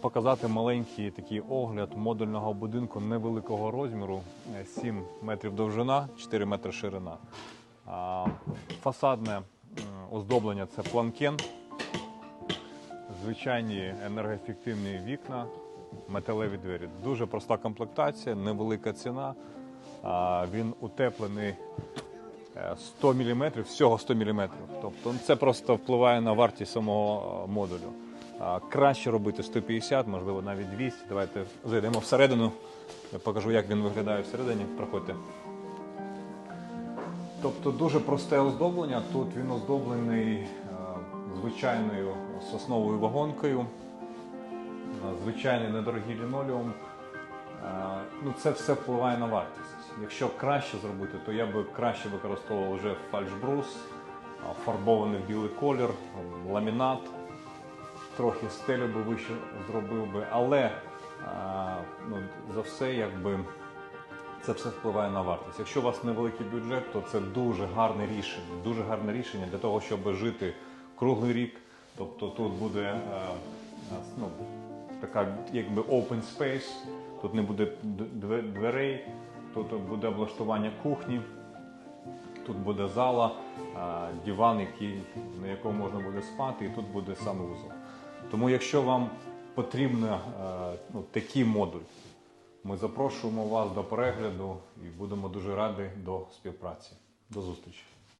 Показати маленький такий огляд модульного будинку невеликого розміру, е, 7 метрів довжина, 4 метри ширина. Фасадне оздоблення це планкен, звичайні енергоефективні вікна, металеві двері. Дуже проста комплектація, невелика ціна. Він утеплений е, 100 мм, всього 100 мм. Тобто це просто впливає на вартість самого е, модулю. Краще робити 150, можливо, навіть 200. Давайте зайдемо всередину. Я покажу, як він виглядає всередині. Проходьте. Тобто дуже просте оздоблення. Тут він оздоблений е, звичайною сосновою вагонкою, е, звичайний недорогий лінолеум. Е, Ну, це все впливає на вартість. Якщо краще зробити, то я би краще використовував вже фальшбрус, фарбований в білий колір, ламінат, трохи стелю би вище зробив би, але а, ну, за все якби це все впливає на вартість. Якщо у вас невеликий бюджет, то це дуже гарне рішення. Дуже гарне рішення для того, щоб жити круглий рік. Тобто тут буде е, е, ну, така якби open space, тут не буде дверей, тут буде облаштування кухні, тут буде зала, е, диван, який, на якому можна буде спати, і тут буде санвузол. Тому якщо вам потрібен ну, такий модуль, ми запрошуємо вас до перегляду і будемо дуже раді до співпраці. До зустрічі!